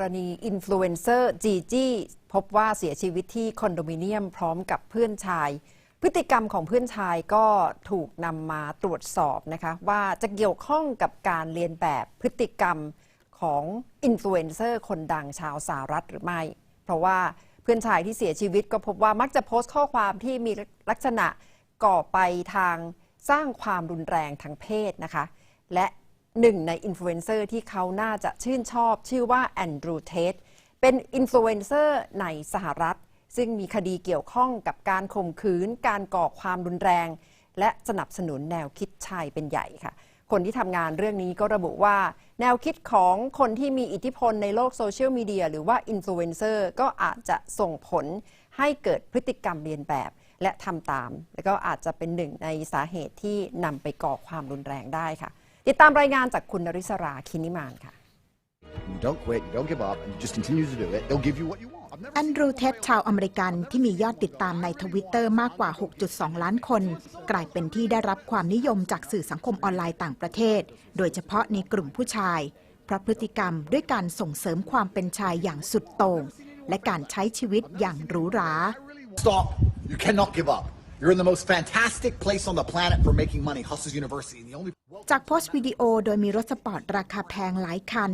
รณีอินฟลูเอนเซอร์จีจี้พบว่าเสียชีวิตที่คอนโดมิเนียมพร้อมกับเพื่อนชาย พฤติกรรมของเพื่อนชายก็ถูกนำมาตรวจสอบนะคะว่าจะเกี่ยวข้องกับการเรียนแบบพฤติกรรมของอินฟลูเอนเซอร์คนดังชาวสหรัฐหรือไม่ เพราะว่าเพื่อนชายที่เสียชีวิตก็พบว่ามักจะโพสต์ข้อความที่มีลักษณะก่อไปทางสร้างความรุนแรงทางเพศนะคะ และ หนึ่งในอินฟลูเอนเซอร์ที่เขาน่าจะชื่นชอบ ชื่อว่าแอนดรูเทสเป็นอินฟลูเอนเซอร์ในสหรัฐ ซึ่งมีคดีเกี่ยวข้องกับการข่มขืน การก่อความรุนแรง และสนับสนุนแนวคิดชายเป็นใหญ่ค่ะ คนที่ทำงานเรื่องนี้ก็ระบุว่า แนวคิดของคนที่มีอิทธิพลในโลกโซเชียลมีเดียหรือว่าอินฟลูเอนเซอร์ก็อาจจะส่งผลให้เกิดพฤติกรรมเรียนแบบและทำตาม แล้วก็อาจจะเป็นหนึ่งในสาเหตุที่นำไปก่อความรุนแรงได้ค่ะ ติดตามรายงานจากคุณนริศราคินิมานค่ะ You don't quit, you don't give up, and you just continue to do it. They'll give you what you want. I've never แอนดรูเท็ดชาวอเมริกันที่มียอดติดตามในทวิตเตอร์มากกว่า 6.2 ล้านคน กลายเป็นที่ได้รับความนิยมจากสื่อสังคมออนไลน์ต่างประเทศ โดยเฉพาะในกลุ่มผู้ชาย เพราะพฤติกรรมด้วยการส่งเสริมความเป็นชายอย่างสุดโต่ง และการใช้ชีวิตอย่างหรูหรา stop. You cannot give up. You're in the most fantastic place on the planet for making money, Hustlers University. And the only จากโพสต์วิดีโอโดยมีรถสปอร์ตราคาแพงหลายคัน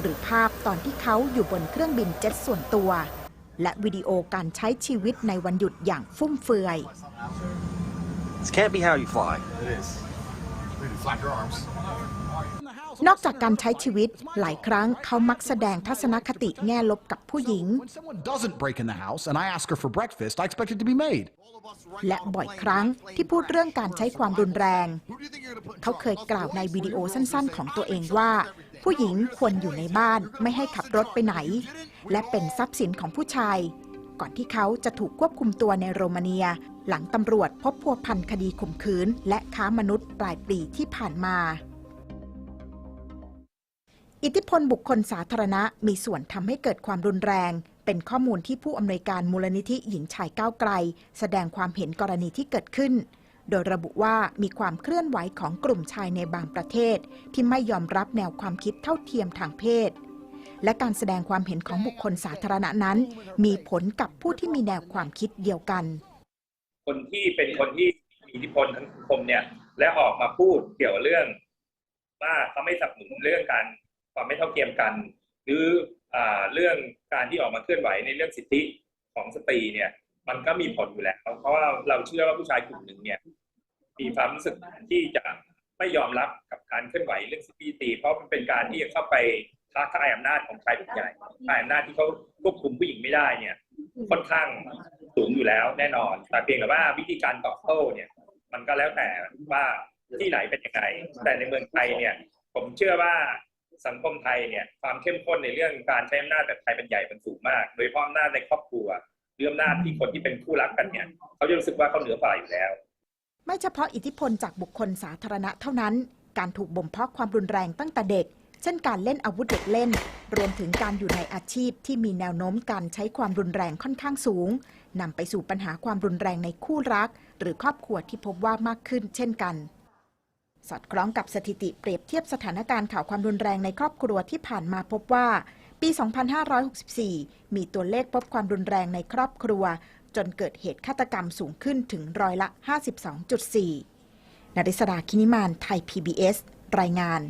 หรือภาพตอนที่เขาอยู่บนเครื่องบินเจ็ตส่วนตัว และวิดีโอการใช้ชีวิตในวันหยุดอย่างฟุ่มเฟือย This can't be how you fly. It is. Maybe flap your arms. นอกจากการใช้ชีวิตหลายครั้งเขามักแสดงทัศนคติแง่ลบกับผู้หญิง when someone doesn't break in the house and I ask her for breakfast, I expect it to be made. และบ่อยครั้งที่พูดเรื่องการใช้ความรุนแรง เขาเคยกล่าวในวิดีโอสั้นๆ ของตัวเองว่า ผู้หญิงควรอยู่ในบ้านไม่ให้ขับรถไปไหน และเป็นทรัพย์สินของผู้ชาย ก่อนที่เขาจะถูกควบคุมตัวในโรมาเนีย หลังตำรวจพบพัวพันคดีข่มขืน และค้ามนุษย์ปลายปีที่ผ่านมา อิทธิพลบุคคลสาธารณะมีส่วนทำให้เกิดความรุนแรง เป็นข้อมูลที่ผู้อำนวยการมูลนิธิหญิงชายก้าวไกล แสดงความเห็นกรณีที่เกิดขึ้น โดยระบุว่ามีความเคลื่อนไหวของกลุ่มชายในบางประเทศ ที่ไม่ยอมรับแนวความคิดเท่าเทียมทางเพศ และการแสดงความเห็นของบุคคลสาธารณะนั้น มีผลกับผู้ที่มีแนวความคิดเดียวกัน คนที่เป็นคนที่มีอิทธิพลทางสังคมเนี่ยและออกมาพูดเกี่ยวเรื่อง ว่าเขาไม่สนับสนุนเรื่องการ ความไม่เท่าเทียมกัน หรืออเรื่องการที่ออกมาเคลื่อนไหวในเรื่องสิทธิของสตรีเนี่ย มันก็มีผลอยู่แล้วเพราะว่าเราเชื่อว่าผู้ชายกลุ่มหนึ่งเนี่ยมีความรู้สึกที่จะไม่ยอมรับกับการเคลื่อนไหวเรื่องสิทธิสตรีเพราะมันเป็นการที่เข้าไปท้าทายอำนาจของชายเป็นใหญ่ทายอำนาจที่เขาควบคุมผู้หญิงไม่ได้เนี่ยค่อนข้างสูงอยู่แล้วแน่นอน แต่เพียงแต่ว่าวิธีการตอบโต้เนี่ย มันก็แล้วแต่ว่าที่ไหนเป็นยังไงแต่ในเมืองไทยเนี่ย ผมเชื่อว่า สังคมไทยเนี่ยความเข้มข้นในเรื่องการใช้อำนาจแบบไทยเป็นใหญ่เป็นสูงมาก โดยเฉพาะอำนาจในครอบครัวหรืออำนาจที่คนที่เป็นคู่รักกันเนี่ยเขาจะรู้สึกว่าเขาเหนือฝ่ายอยู่แล้ว ไม่เฉพาะอิทธิพลจากบุคคลสาธารณะเท่านั้น การถูกบ่มเพาะความรุนแรงตั้งแต่เด็ก เช่นการเล่นอาวุธเด็กเล่น รวมถึงการอยู่ในอาชีพที่มีแนวโน้มการใช้ความรุนแรงค่อนข้างสูงนำไปสู่ปัญหาความรุนแรงในคู่รัก หรือครอบครัวที่พบว่ามากขึ้น เช่นกัน สอดคล้องกับสถิติเปรียบเทียบสถานการณ์ข่าวความรุนแรงในครอบครัวที่ผ่านมาพบว่า ปี 2564 มีตัวเลขพบความรุนแรงในครอบครัว จนเกิดเหตุฆาตกรรมสูงขึ้นถึงร้อยละ 52.4นริศดาคินิมานไทย PBS รายงาน